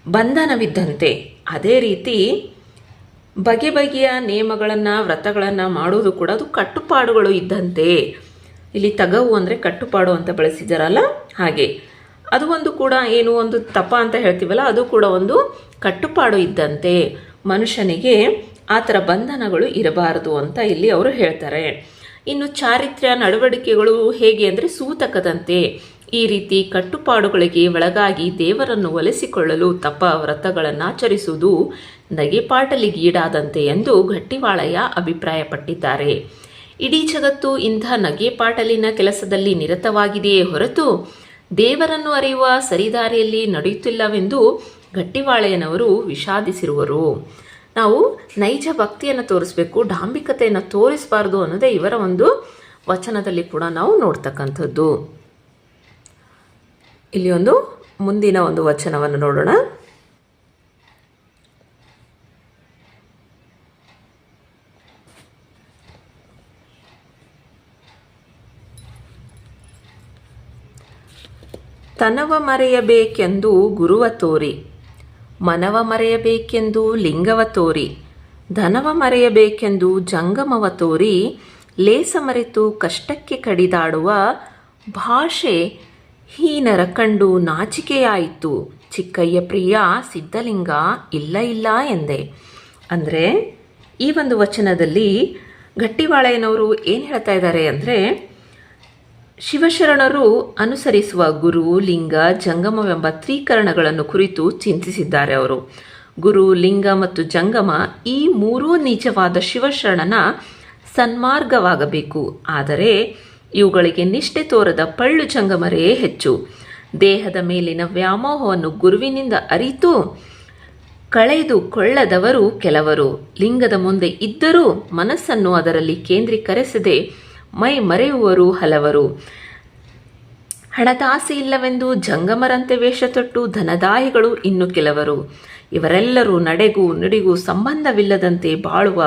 ಬಂಧನವಿದ್ದಂತೆ. ಅದೇ ರೀತಿ ಬಗೆ ಬಗೆಯ ನಿಯಮಗಳನ್ನು, ವ್ರತಗಳನ್ನು ಮಾಡೋದು ಕೂಡ ಅದು ಕಟ್ಟುಪಾಡುಗಳು ಇದ್ದಂತೆ. ಇಲ್ಲಿ ತಗವು ಅಂದರೆ ಕಟ್ಟುಪಾಡು ಅಂತ ಬಳಸಿದಾರಲ್ಲ? ಹಾಗೆ. ಅದು ಒಂದು ಕೂಡ ಏನು ಒಂದು ತಪ ಅಂತ ಹೇಳ್ತೀವಲ್ಲ, ಅದು ಕೂಡ ಒಂದು ಕಟ್ಟುಪಾಡು ಇದ್ದಂತೆ. ಮನುಷ್ಯನಿಗೆ ಆ ಥರ ಬಂಧನಗಳು ಇರಬಾರದು ಅಂತ ಇಲ್ಲಿ ಅವರು ಹೇಳ್ತಾರೆ. ಇನ್ನು ಚಾರಿತ್ರ್ಯ ನಡವಳಿಕೆಗಳು ಹೇಗೆ ಅಂದರೆ ಸೂತಕದಂತೆ. ಈ ರೀತಿ ಕಟ್ಟುಪಾಡುಗಳಿಗೆ ಒಳಗಾಗಿ ದೇವರನ್ನು ಒಲಿಸಿಕೊಳ್ಳಲು ತಪ ವ್ರತಗಳನ್ನು ಆಚರಿಸುವುದು ನಗೆಪಾಟಲಿಗೀಡಾದಂತೆ ಎಂದು ಘಟ್ಟಿವಾಳಯ್ಯ ಅಭಿಪ್ರಾಯಪಟ್ಟಿದ್ದಾರೆ. ಇಡೀ ಜಗತ್ತು ಇಂಥ ನಗೆಪಾಟಲಿನ ಕೆಲಸದಲ್ಲಿ ನಿರತವಾಗಿದೆಯೇ ಹೊರತು ದೇವರನ್ನು ಅರಿಯುವ ಸರಿದಾರಿಯಲ್ಲಿ ನಡೆಯುತ್ತಿಲ್ಲವೆಂದು ಗಟ್ಟಿವಾಳೆಯನವರು ವಿಷಾದಿಸಿರುವರು. ನಾವು ನೈಜ ಭಕ್ತಿಯನ್ನು ತೋರಿಸ್ಬೇಕು, ಡಾಂಬಿಕತೆಯನ್ನು ತೋರಿಸಬಾರ್ದು ಅನ್ನೋದೇ ಇವರ ಒಂದು ವಚನದಲ್ಲಿ ಕೂಡ ನಾವು ನೋಡ್ತಕ್ಕಂಥದ್ದು. ಇಲ್ಲಿ ಒಂದು ಮುಂದಿನ ಒಂದು ವಚನವನ್ನು ನೋಡೋಣ. ತನವ ಮರೆಯಬೇಕೆಂದು ಗುರುವ ತೋರಿ. ಮನವ ಮರೆಯಬೇಕೆಂದು ಲಿಂಗವ ತೋರಿ. ಧನವ ಮರೆಯಬೇಕೆಂದು ಜಂಗಮವ ತೋರಿ. ಲೇಸ ಮರೆತು ಕಷ್ಟಕ್ಕೆ ಕಡಿದಾಡುವ ಭಾಷೆ ಹೀನರ ಕಂಡು ನಾಚಿಕೆಯಾಯಿತು. ಚಿಕ್ಕಯ್ಯ ಪ್ರಿಯ, ಸಿದ್ಧಲಿಂಗ, ಇಲ್ಲ ಇಲ್ಲ ಎಂದೆ. ಅಂದರೆ ಈ ಒಂದು ವಚನದಲ್ಲಿ ಗಟ್ಟಿವಾಳಯ್ಯನವರು ಏನು ಹೇಳ್ತಾ ಇದ್ದಾರೆ ಅಂದರೆ ಶಿವಶರಣರು ಅನುಸರಿಸುವ ಗುರು, ಲಿಂಗ, ಜಂಗಮವೆಂಬ ತ್ರೀಕರಣಗಳನ್ನು ಕುರಿತು ಚಿಂತಿಸಿದ್ದಾರೆ ಅವರು. ಗುರು, ಲಿಂಗ ಮತ್ತು ಜಂಗಮ ಈ ಮೂರೂ ನಿಜವಾದ ಶಿವಶರಣನ ಸನ್ಮಾರ್ಗವಾಗಬೇಕು. ಆದರೆ ಇವುಗಳಿಗೆ ನಿಷ್ಠೆ ತೋರದ ಪಳ್ಳು ಜಂಗಮರೇ ಹೆಚ್ಚು. ದೇಹದ ಮೇಲಿನ ವ್ಯಾಮೋಹವನ್ನು ಗುರುವಿನಿಂದ ಅರಿತು ಕಳೆದುಕೊಳ್ಳದವರು ಕೆಲವರು. ಲಿಂಗದ ಮುಂದೆ ಇದ್ದರೂ ಮನಸ್ಸನ್ನು ಅದರಲ್ಲಿ ಕೇಂದ್ರೀಕರಿಸದೆ ಮೈ ಮರೆಯುವರು ಹಲವರು. ಹಣದಾಸೆ ಇಲ್ಲವೆಂದು ಜಂಗಮರಂತೆ ವೇಷ ತೊಟ್ಟು ಧನದಾಯಿಗಳು ಇನ್ನು ಕೆಲವರು. ಇವರೆಲ್ಲರೂ ನಡೆಗೂ ನುಡಿಗೂ ಸಂಬಂಧವಿಲ್ಲದಂತೆ ಬಾಳುವ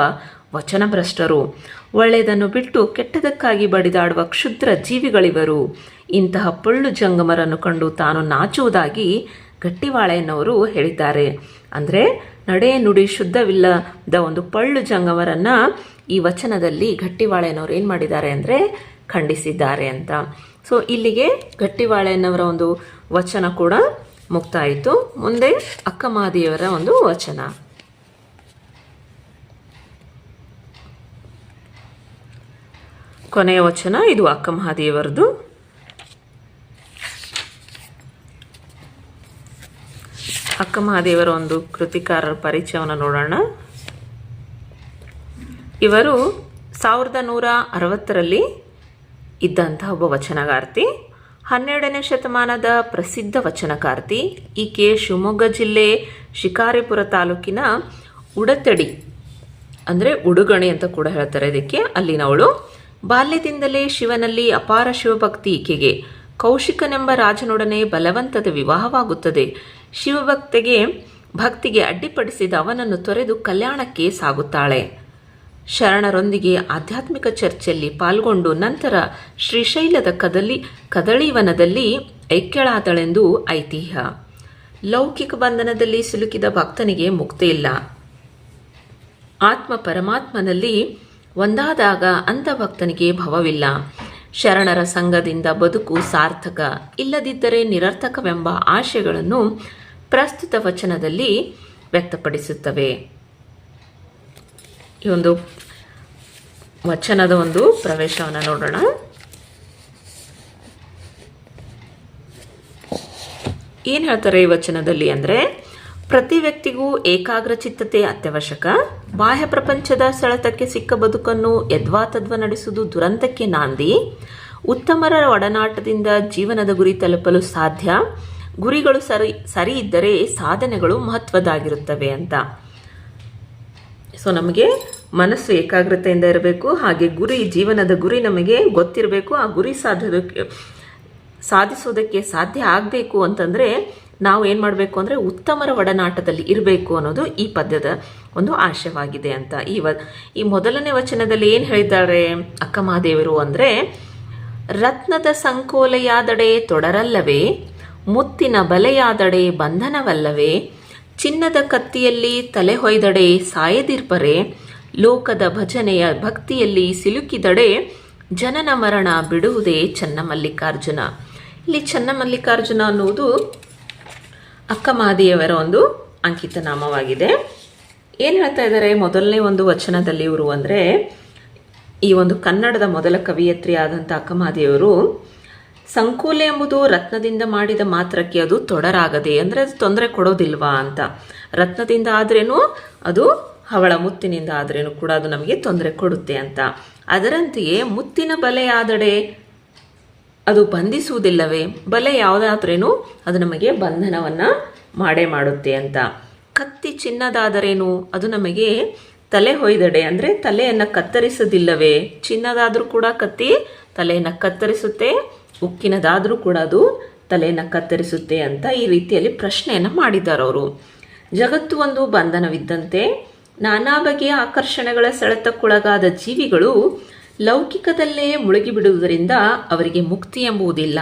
ವಚನಭ್ರಷ್ಟರು. ಒಳ್ಳೆಯದನ್ನು ಬಿಟ್ಟು ಕೆಟ್ಟದಕ್ಕಾಗಿ ಬಡಿದಾಡುವ ಕ್ಷುದ್ರ ಜೀವಿಗಳಿವರು. ಇಂತಹ ಪೊಳ್ಳು ಜಂಗಮರನ್ನು ಕಂಡು ತಾನು ನಾಚುವುದಾಗಿ ಗಟ್ಟಿವಾಳೆಯನ್ನವರು ಹೇಳಿದ್ದಾರೆ. ಅಂದರೆ ನಡೆ ನುಡಿ ಶುದ್ಧವಿಲ್ಲದ ಒಂದು ಪಳ್ಳು ಜಂಗವರನ್ನು ಈ ವಚನದಲ್ಲಿ ಗಟ್ಟಿವಾಳೆಯನ್ನವರು ಏನು ಮಾಡಿದ್ದಾರೆ ಅಂದರೆ ಖಂಡಿಸಿದ್ದಾರೆ ಅಂತ. ಸೊ ಇಲ್ಲಿಗೆ ಘಟ್ಟಿವಾಳೆಯನ್ನವರ ಒಂದು ವಚನ ಕೂಡ ಮುಕ್ತಾಯಿತು. ಮುಂದೆ ಅಕ್ಕಮಾದಿಯವರ ಒಂದು ವಚನ. ಕೊನೆಯ ವಚನ, ಇದು ಅಕ್ಕ ಅಕ್ಕ ಮಹಾದೇವರ ಒಂದು ಕೃತಿಕಾರರ ಪರಿಚಯವನ್ನು ನೋಡೋಣ. ಇವರು ಸಾವಿರದ ನೂರ ಅರವತ್ತರಲ್ಲಿ ಇದ್ದಂತಹ ಒಬ್ಬ ವಚನಗಾರ್ತಿ, ಹನ್ನೆರಡನೇ ಶತಮಾನದ ಪ್ರಸಿದ್ಧ ವಚನಕಾರ್ತಿ, ಈಕೆ ಶಿವಮೊಗ್ಗ ಜಿಲ್ಲೆ ಶಿಕಾರಿಪುರ ತಾಲೂಕಿನ ಉಡತಡಿ, ಅಂದರೆ ಉಡುಗಣಿ ಅಂತ ಕೂಡ ಹೇಳ್ತಾರೆ ಇದಕ್ಕೆ, ಅಲ್ಲಿನವಳು. ಬಾಲ್ಯದಿಂದಲೇ ಶಿವನಲ್ಲಿ ಅಪಾರ ಶಿವಭಕ್ತಿ, ಈಕೆಗೆ ಕೌಶಿಕನೆಂಬ ರಾಜನೊಡನೆ ಬಲವಂತದ ವಿವಾಹವಾಗುತ್ತದೆ. ಶಿವಭಕ್ತಿಗೆ, ಭಕ್ತಿಗೆ ಅಡ್ಡಿಪಡಿಸಿದ ಅವನನ್ನು ತೊರೆದು ಕಲ್ಯಾಣಕ್ಕೆ ಸಾಗುತ್ತಾಳೆ. ಶರಣರೊಂದಿಗೆ ಆಧ್ಯಾತ್ಮಿಕ ಚರ್ಚೆಯಲ್ಲಿ ಪಾಲ್ಗೊಂಡು ನಂತರ ಶ್ರೀಶೈಲದ ಕದಲಿ, ಕದಳಿವನದಲ್ಲಿ ಐಕ್ಯಳಾದಳೆಂದು ಐತಿಹ್ಯ. ಲೌಕಿಕ ಬಂಧನದಲ್ಲಿ ಸಿಲುಕಿದ ಭಕ್ತನಿಗೆ ಮುಕ್ತಿ ಇಲ್ಲ. ಆತ್ಮ ಪರಮಾತ್ಮನಲ್ಲಿ ಒಂದಾದಾಗ ಅಂಥ ಭಕ್ತನಿಗೆ ಭವವಿಲ್ಲ. ಶರಣರ ಸಂಘದಿಂದ ಬದುಕು ಸಾರ್ಥಕ, ಇಲ್ಲದಿದ್ದರೆ ನಿರರ್ಥಕವೆಂಬ ಆಶಯಗಳನ್ನು ಪ್ರಸ್ತುತ ವಚನದಲ್ಲಿ ವ್ಯಕ್ತಪಡಿಸುತ್ತವೆ. ಈ ಒಂದು ವಚನದ ಒಂದು ಪ್ರವೇಶವನ್ನು ನೋಡೋಣ. ಏನು ಹೇಳ್ತಾರೆ ಈ ವಚನದಲ್ಲಿ ಅಂದರೆ, ಪ್ರತಿ ವ್ಯಕ್ತಿಗೂ ಏಕಾಗ್ರ ಚಿತ್ತತೆ ಅತ್ಯವಶ್ಯಕ. ಬಾಹ್ಯ ಪ್ರಪಂಚದ ಸೆಳೆತಕ್ಕೆ ಸಿಕ್ಕ ಬದುಕನ್ನು ಯದ್ವಾತದ್ವ ನಡೆಸುವುದು ದುರಂತಕ್ಕೆ ನಾಂದಿ. ಉತ್ತಮರ ಒಡನಾಟದಿಂದ ಜೀವನದ ಗುರಿ ತಲುಪಲು ಸಾಧ್ಯ. ಗುರಿಗಳು ಸರಿ ಸರಿ ಇದ್ದರೆ ಸಾಧನೆಗಳು ಮಹತ್ವದ್ದಾಗಿರುತ್ತವೆ ಅಂತ. ಸೊ ನಮಗೆ ಮನಸ್ಸು ಏಕಾಗ್ರತೆಯಿಂದ ಇರಬೇಕು, ಹಾಗೆ ಗುರಿ, ಜೀವನದ ಗುರಿ ನಮಗೆ ಗೊತ್ತಿರಬೇಕು, ಆ ಗುರಿ ಸಾಧೋದಕ್ಕೆ, ಸಾಧಿಸೋದಕ್ಕೆ ಸಾಧ್ಯ ಆಗಬೇಕು ಅಂತಂದರೆ ನಾವು ಏನು ಮಾಡಬೇಕು ಅಂದರೆ ಉತ್ತಮರ ಒಡನಾಟದಲ್ಲಿ ಇರಬೇಕು ಅನ್ನೋದು ಈ ಪದ್ಯದ ಒಂದು ಆಶಯವಾಗಿದೆ ಅಂತ. ಈ ವ, ಈ ಮೊದಲನೇ ವಚನದಲ್ಲಿ ಏನು ಹೇಳಿದ್ದಾರೆ ಅಕ್ಕಮಹಾದೇವರು ಅಂದರೆ, ರತ್ನದ ಸಂಕೋಲೆಯಾದಡೆ ತೊಡರಲ್ಲವೇ ಮುತ್ತಿನ ಬಲೆಯಾದಡೆ ಬಂಧನವಲ್ಲವೇ? ಚಿನ್ನದ ಕತ್ತಿಯಲ್ಲಿ ತಲೆ ಹೊಯ್ದಡೆ ಸಾಯದಿರ್ಪರೆ? ಲೋಕದ ಭಜನೆಯ ಭಕ್ತಿಯಲ್ಲಿ ಸಿಲುಕಿದಡೆ? ಜನನ ಮರಣ ಬಿಡುವುದೇ ಚನ್ನಮಲ್ಲಿಕಾರ್ಜುನ. ಇಲ್ಲಿ ಚನ್ನಮಲ್ಲಿಕಾರ್ಜುನ ಅನ್ನುವುದು ಅಕ್ಕ ಮಹಾದೇವರ ಒಂದು ಅಂಕಿತ ನಾಮವಾಗಿದೆ. ಏನು ಹೇಳ್ತಾ ಇದ್ದಾರೆ? ಮೊದಲನೇ ಒಂದು ವಚನದಲ್ಲಿ ಇವರು ಅಂದರೆ ಈ ಒಂದು ಕನ್ನಡದ ಮೊದಲ ಕವಿಯತ್ರಿ ಆದಂಥ ಸಂಕೋಲೆ ಎಂಬುದು ರತ್ನದಿಂದ ಮಾಡಿದ ಮಾತ್ರಕ್ಕೆ ಅದು ತೊಡರಾಗದೆ, ಅಂದರೆ ಅದು ತೊಂದರೆ ಕೊಡೋದಿಲ್ವಾ ಅಂತ. ರತ್ನದಿಂದ ಆದ್ರೇನು ಅದು ಹವಳ ಮುತ್ತಿನಿಂದ ಆದ್ರೇನು ಕೂಡ ಅದು ನಮಗೆ ತೊಂದರೆ ಕೊಡುತ್ತೆ ಅಂತ. ಅದರಂತೆಯೇ ಮುತ್ತಿನ ಬಲೆಯಾದಡೆ ಅದು ಬಂಧಿಸುವುದಿಲ್ಲವೇ? ಬಲೆ ಯಾವುದಾದ್ರೇನು ಅದು ನಮಗೆ ಬಂಧನವನ್ನು ಮಾಡೇ ಮಾಡುತ್ತೆ ಅಂತ. ಕತ್ತಿ ಚಿನ್ನದಾದರೇನು ಅದು ನಮಗೆ ತಲೆ ಹೊಯ್ದಡೆ, ಅಂದರೆ ತಲೆಯನ್ನು ಕತ್ತರಿಸೋದಿಲ್ಲವೇ? ಚಿನ್ನದಾದರೂ ಕೂಡ ಕತ್ತಿ ತಲೆಯನ್ನು ಕತ್ತರಿಸುತ್ತೆ ಉಕ್ಕಿನದಾದರೂ ಕೂಡ ಅದು ತಲೆಯನ್ನು ಕತ್ತರಿಸುತ್ತೆ ಅಂತ ಈ ರೀತಿಯಲ್ಲಿ ಪ್ರಶ್ನೆಯನ್ನು ಮಾಡಿದ್ದಾರೆ ಅವರು. ಜಗತ್ತು ಒಂದು ಬಂಧನವಿದ್ದಂತೆ ನಾನಾ ಬಗೆಯ ಆಕರ್ಷಣೆಗಳ ಸೆಳೆತಕ್ಕೊಳಗಾದ ಜೀವಿಗಳು ಲೌಕಿಕದಲ್ಲೇ ಮುಳುಗಿಬಿಡುವುದರಿಂದ ಅವರಿಗೆ ಮುಕ್ತಿ ಎಂಬುವುದಿಲ್ಲ.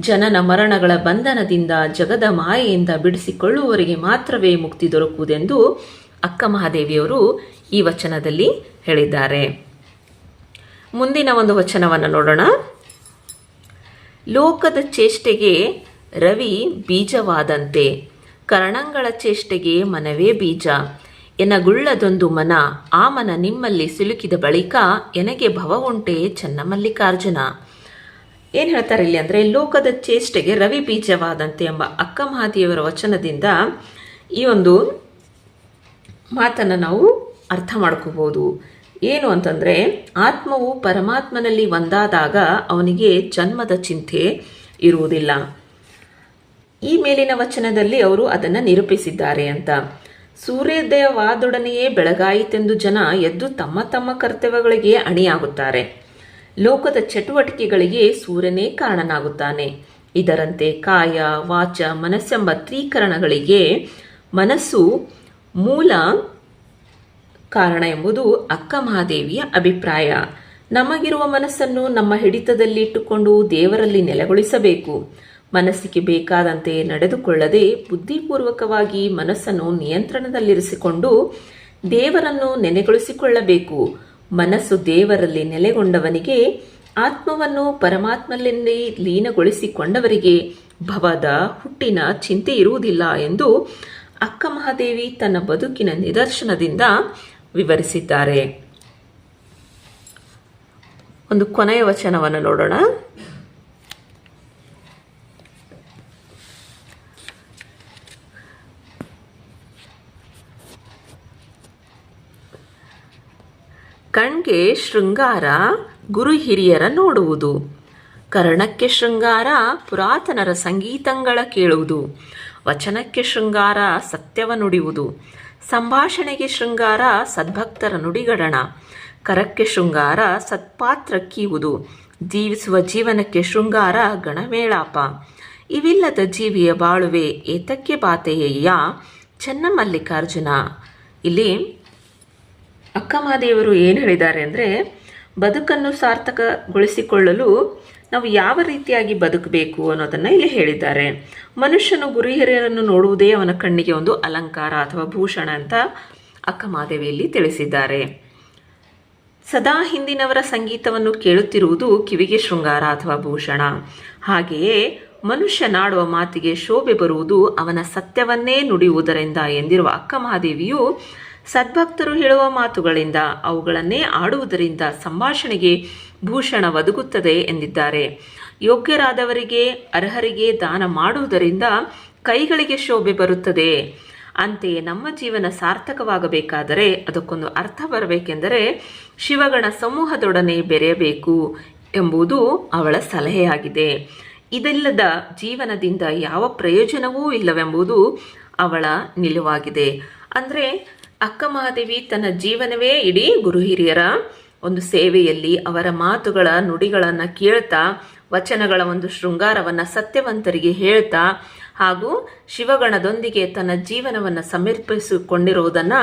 ಜನನ ಮರಣಗಳ ಬಂಧನದಿಂದ ಜಗದ ಮಾಯೆಯಿಂದ ಬಿಡಿಸಿಕೊಳ್ಳುವವರಿಗೆ ಮಾತ್ರವೇ ಮುಕ್ತಿ ದೊರಕುವುದೆಂದು ಅಕ್ಕ ಮಹಾದೇವಿಯವರು ಈ ವಚನದಲ್ಲಿ ಹೇಳಿದ್ದಾರೆ. ಮುಂದಿನ ಒಂದು ವಚನವನ್ನು ನೋಡೋಣ. ಲೋಕದ ಚೇಷ್ಟೆಗೆ ರವಿ ಬೀಜವಾದಂತೆ, ಕರ್ಣಂಗಳ ಚೇಷ್ಟೆಗೆ ಮನವೇ ಬೀಜ. ಎನಗುಳ್ಳದೊಂದು ಮನ, ಆ ಮನ ನಿಮ್ಮಲ್ಲಿ ಸಿಲುಕಿದ ಬಳಿಕ ಎನಗೆ ಭವ ಉಂಟೆ ಚನ್ನಮಲ್ಲಿಕಾರ್ಜುನ. ಏನು ಹೇಳ್ತಾರೆ ಇಲ್ಲಿ ಅಂದರೆ, ಲೋಕದ ಚೇಷ್ಟೆಗೆ ರವಿ ಬೀಜವಾದಂತೆ ಎಂಬ ಅಕ್ಕ ಮಹಾದೇವರ ವಚನದಿಂದ ಈ ಒಂದು ಮಾತನ್ನು ನಾವು ಅರ್ಥ ಮಾಡ್ಕೋಬೋದು. ಏನು ಅಂತಂದರೆ, ಆತ್ಮವು ಪರಮಾತ್ಮನಲ್ಲಿ ಒಂದಾದಾಗ ಅವನಿಗೆ ಜನ್ಮದ ಚಿಂತೆ ಇರುವುದಿಲ್ಲ. ಈ ಮೇಲಿನ ವಚನದಲ್ಲಿ ಅವರು ಅದನ್ನು ನಿರೂಪಿಸಿದ್ದಾರೆ ಅಂತ. ಸೂರ್ಯೋದಯವಾದೊಡನೆಯೇ ಬೆಳಗಾಯಿತೆಂದು ಜನ ಎದ್ದು ತಮ್ಮ ತಮ್ಮ ಕರ್ತವ್ಯಗಳಿಗೆ ಅಣಿಯಾಗುತ್ತಾರೆ. ಲೋಕದ ಚಟುವಟಿಕೆಗಳಿಗೆ ಸೂರ್ಯನೇ ಕಾರಣನಾಗುತ್ತಾನೆ. ಇದರಂತೆ ಕಾಯ, ವಾಚ, ಮನಸ್ಸೆಂಬ ತ್ರೀಕರಣಗಳಿಗೆ ಮನಸ್ಸು ಮೂಲ ಕಾರಣ ಎಂಬುದು ಅಕ್ಕ ಮಹಾದೇವಿಯ ಅಭಿಪ್ರಾಯ. ನಮಗಿರುವ ಮನಸ್ಸನ್ನು ನಮ್ಮ ಹಿಡಿತದಲ್ಲಿಟ್ಟುಕೊಂಡು ದೇವರಲ್ಲಿ ನೆಲೆಗೊಳಿಸಬೇಕು. ಮನಸ್ಸಿಗೆ ಬೇಕಾದಂತೆ ನಡೆದುಕೊಳ್ಳದೆ ಬುದ್ಧಿಪೂರ್ವಕವಾಗಿ ಮನಸ್ಸನ್ನು ನಿಯಂತ್ರಣದಲ್ಲಿರಿಸಿಕೊಂಡು ದೇವರನ್ನು ನೆನೆಗೊಳಿಸಿಕೊಳ್ಳಬೇಕು. ಮನಸ್ಸು ದೇವರಲ್ಲಿ ನೆಲೆಗೊಂಡವನಿಗೆ, ಆತ್ಮವನ್ನು ಪರಮಾತ್ಮನಲ್ಲಿ ಲೀನಗೊಳಿಸಿಕೊಂಡವರಿಗೆ ಭವದ ಹುಟ್ಟಿನ ಚಿಂತೆ ಇರುವುದಿಲ್ಲ ಎಂದು ಅಕ್ಕ ಮಹಾದೇವಿ ತನ್ನ ಬದುಕಿನ ನಿದರ್ಶನದಿಂದ ವಿವರಿಸಿದ್ದಾರೆ. ಒಂದು ಕೊನೆಯ ವಚನವನ್ನು ನೋಡೋಣ. ಕಣ್ಗೆ ಶೃಂಗಾರ ಗುರು ಹಿರಿಯರ ನೋಡುವುದು. ಕರ್ಣಕ್ಕೆ ಶೃಂಗಾರ ಪುರಾತನರ ಸಂಗೀತಗಳ ಕೇಳುವುದು. ವಚನಕ್ಕೆ ಶೃಂಗಾರ ಸತ್ಯವ ನುಡಿಯುವುದು. ಸಂಭಾಷಣೆಗೆ ಶೃಂಗಾರ ಸದ್ಭಕ್ತರ ನುಡಿಗಡಣ. ಕರಕ್ಕೆ ಶೃಂಗಾರ ಸತ್ಪಾತ್ರ ಕೀವುದು. ಜೀವಿಸುವ ಜೀವನಕ್ಕೆ ಶೃಂಗಾರ ಗಣಮೇಳಾಪ ಇವಿಲ್ಲದ ಜೀವಿಯ ಬಾಳುವೆ ಏತಕ್ಕೆ ಬಾತೆಯಯ್ಯ ಚೆನ್ನಮಲ್ಲಿಕಾರ್ಜುನ. ಇಲ್ಲಿ ಅಕ್ಕಮಹಾದೇವರು ಏನು ಹೇಳಿದ್ದಾರೆ ಅಂದರೆ, ಬದುಕನ್ನು ಸಾರ್ಥಕಗೊಳಿಸಿಕೊಳ್ಳಲು ನಾವು ಯಾವ ರೀತಿಯಾಗಿ ಬದುಕಬೇಕು ಅನ್ನೋದನ್ನು ಇಲ್ಲಿ ಹೇಳಿದ್ದಾರೆ. ಮನುಷ್ಯನು ಗುರುಹಿರಿಯರನ್ನು ನೋಡುವುದೇ ಅವನ ಕಣ್ಣಿಗೆ ಒಂದು ಅಲಂಕಾರ ಅಥವಾ ಭೂಷಣ ಅಂತ ಅಕ್ಕಮಹಾದೇವಿಯಲ್ಲಿ ತಿಳಿಸಿದ್ದಾರೆ. ಸದಾ ಹಿಂದಿನವರ ಸಂಗೀತವನ್ನು ಕೇಳುತ್ತಿರುವುದು ಕಿವಿಗೆ ಶೃಂಗಾರ ಅಥವಾ ಭೂಷಣ. ಹಾಗೆಯೇ ಮನುಷ್ಯನಾಡುವ ಮಾತಿಗೆ ಶೋಭೆ ಬರುವುದು ಅವನ ಸತ್ಯವನ್ನೇ ನುಡಿಯುವುದರಿಂದ ಎಂದಿರುವ ಅಕ್ಕ ಮಹಾದೇವಿಯು ಸದ್ಭಕ್ತರು ಹೇಳುವ ಮಾತುಗಳಿಂದ, ಅವುಗಳನ್ನೇ ಆಡುವುದರಿಂದ ಸಂಭಾಷಣೆಗೆ ಭೂಷಣ ಒದಗುತ್ತದೆ ಎಂದಿದ್ದಾರೆ. ಯೋಗ್ಯರಾದವರಿಗೆ, ಅರ್ಹರಿಗೆ ದಾನ ಮಾಡುವುದರಿಂದ ಕೈಗಳಿಗೆ ಶೋಭೆ ಬರುತ್ತದೆ. ಅಂತೆಯೇ ನಮ್ಮ ಜೀವನ ಸಾರ್ಥಕವಾಗಬೇಕಾದರೆ ಅದಕ್ಕೊಂದು ಅರ್ಥ ಬರಬೇಕೆಂದರೆ ಶಿವಗಣ ಸಮೂಹದೊಡನೆ ಬೆರೆಯಬೇಕು ಎಂಬುದು ಅವಳ ಸಲಹೆಯಾಗಿದೆ. ಇದಲ್ಲದ ಜೀವನದಿಂದ ಯಾವ ಪ್ರಯೋಜನವೂ ಇಲ್ಲವೆಂಬುದು ಅವಳ ನಿಲುವಾಗಿದೆ. ಅಂದರೆ ಅಕ್ಕ ಮಹಾದೇವಿ ತನ್ನ ಜೀವನವೇ ಇಡೀ ಗುರು ಹಿರಿಯರ ಒಂದು ಸೇವೆಯಲ್ಲಿ ಅವರ ಮಾತುಗಳ ನುಡಿಗಳನ್ನು ಕೇಳ್ತಾ, ವಚನಗಳ ಒಂದು ಶೃಂಗಾರವನ್ನು ಸತ್ಯವಂತರಿಗೆ ಹೇಳ್ತಾ ಹಾಗೂ ಶಿವಗಣದೊಂದಿಗೆ ತನ್ನ ಜೀವನವನ್ನು ಸಮರ್ಪಿಸಿಕೊಂಡಿರುವುದನ್ನು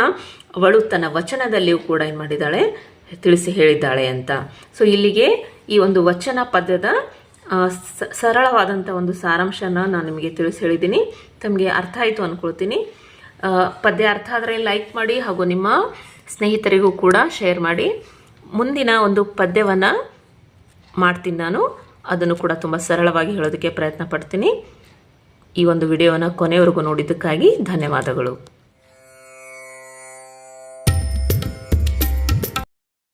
ಅವಳು ತನ್ನ ವಚನದಲ್ಲಿಯೂ ಕೂಡ ಏನು ಮಾಡಿದ್ದಾಳೆ, ತಿಳಿಸಿ ಹೇಳಿದ್ದಾಳೆ ಅಂತ. ಸೊ ಇಲ್ಲಿಗೆ ಈ ಒಂದು ವಚನ ಪದ್ಯದ ಸರಳವಾದಂಥ ಒಂದು ಸಾರಾಂಶನ ನಾನು ನಿಮಗೆ ತಿಳಿಸಿ ಹೇಳಿದ್ದೀನಿ. ತಮಗೆ ಅರ್ಥ ಆಯಿತು ಅಂದ್ಕೊಳ್ತೀನಿ ಪದ್ಯ ಅರ್ಥ ಆದರೆ ಲೈಕ್ ಮಾಡಿ ಹಾಗೂ ನಿಮ್ಮ ಸ್ನೇಹಿತರಿಗೂ ಕೂಡ ಶೇರ್ ಮಾಡಿ. ಮುಂದಿನ ಒಂದು ಪದ್ಯವನ್ನು ಮಾಡ್ತೀನಿ ನಾನು. ಅದನ್ನು ಕೂಡ ತುಂಬ ಸರಳವಾಗಿ ಹೇಳೋದಕ್ಕೆ ಪ್ರಯತ್ನ ಪಡ್ತೀನಿ. ಈ ಒಂದು ವಿಡಿಯೋವನ್ನು ಕೊನೆಯವರೆಗೂ ನೋಡಿದ್ದಕ್ಕಾಗಿ ಧನ್ಯವಾದಗಳು.